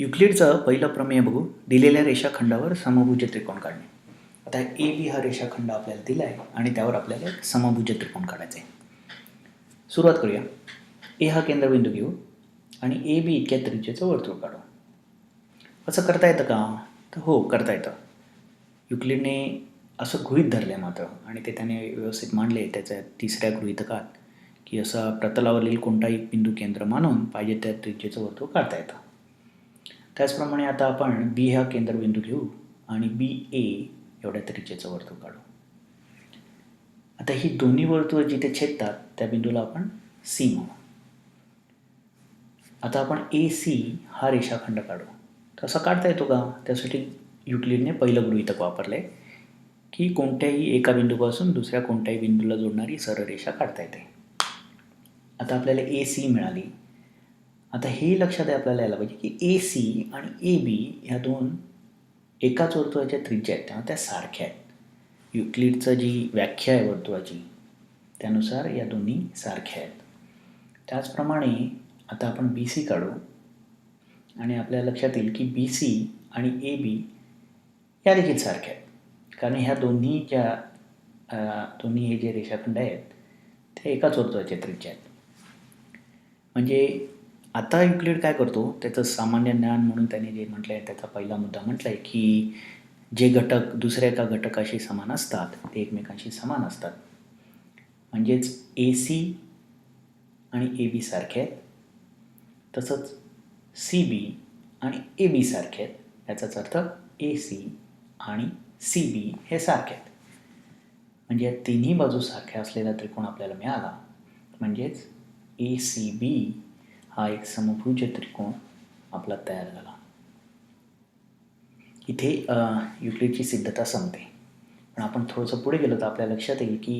युक्लिडचं पहिलं प्रमेय बघू. दिलेल्या रेषाखंडावर समभुज त्रिकोण काढणे. आता ए बी हा रेषाखंड आपल्याला दिला आहे आणि त्यावर आपल्याला एक समभुज त्रिकोण काढायचा आहे. सुरुवात करूया. ए हा केंद्रबिंदू घेऊ आणि ए बी इतक्या त्रिज्येचं वर्तुळ काढू. असं करता येतं का? तर हो करता येतं. युक्लिडने असं गृहीत धरलं आहे मात्र आणि ते त्याने व्यवस्थित मांडले त्याच्या तिसऱ्या गृहितकात की असा प्रतलावरील कोणताही बिंदू केंद्र मानून पाहिजे त्या त्रिज्येचं वर्तुळ काढता येतं. त्याचप्रमाणे आता आपण बी हा केंद्रबिंदू घेऊ आणि बी ए एवढ्या त्रिज्येचं वर्तुळ काढू. आता ही दोन्ही वर्तुळं जिथे छेदतात त्या बिंदूला आपण सी म्हणू. आता आपण ए सी हा रेषाखंड काढू. तसा काढता येतो का? त्यासाठी युक्लिडने पहिलं गृहितक वापरलं आहे की कोणत्याही एका बिंदूपासून दुसऱ्या कोणत्याही बिंदूला जोडणारी सरळ रेषा काढता येते. आता आपल्याला ए सी मिळाली. आता हे लक्षात आहे आपल्याला यायला पाहिजे की ए सी आणि ए बी ह्या दोन एकाच वर्तुळाच्या त्रिज्या आहेत. त्यामुळे त्या सारख्या आहेत. युक्लिडचं जी व्याख्या आहे वर्तुळाची त्यानुसार या दोन्ही सारख्या आहेत. त्याचप्रमाणे आता आपण बी सी काढू आणि आपल्या लक्षात येईल की बी सी आणि ए बी या देखील सारख्या आहेत. कारण ह्या दोन्ही ज्या दोन्ही हे जे रेषाखंड आहेत ते एकाच वर्तुळाच्या त्रिज्या आहेत. म्हणजे आता युक्लिड काय करतो? त्याचं सामान्य ज्ञान म्हणून त्याने जे म्हटलं आहे त्याचा पहिला मुद्दा म्हटला आहे की जे घटक दुसऱ्या एका घटकाशी समान असतात ते एकमेकांशी समान असतात. म्हणजेच ए सी आणि ए बी सारखे आहेत. तसंच सी बी आणि ए बी सारखे आहेत. याचाच अर्थ ए सी आणि सी बी हे सारखे आहेत. म्हणजे या तिन्ही बाजू सारख्या असलेला त्रिकोण आपल्याला मिळाला. म्हणजेच ए सी बी हा एक समभुज त्रिकोण आपला तयार झाला. इथे युक्लिडची सिद्धता संपते. पण आपण थोडंसं पुढे गेलो तर आपल्या लक्षात येईल की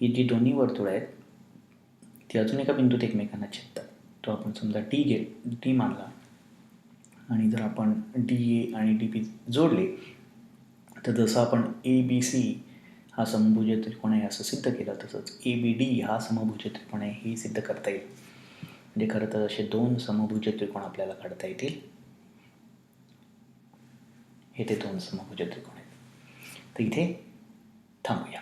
ही जी दोन्ही वर्तुळं आहेत ती अजून एका बिंदूत एकमेकांना छेदतात. तो आपण समजा डी घे डी मानला. आणि जर आपण डी ए आणि डी बी जोडले तर जसं आपण ए बी सी हा समभुज त्रिकोण आहे असं सिद्ध केलं तसंच ए बी डी हा समभुज त्रिकोण आहे हे सिद्ध करता येईल. म्हणजे खरं तर असे दोन समभुज त्रिकोण आपल्याला काढता येतील. हे ते दोन समभुज त्रिकोण आहेत. तर इथे थांबूया.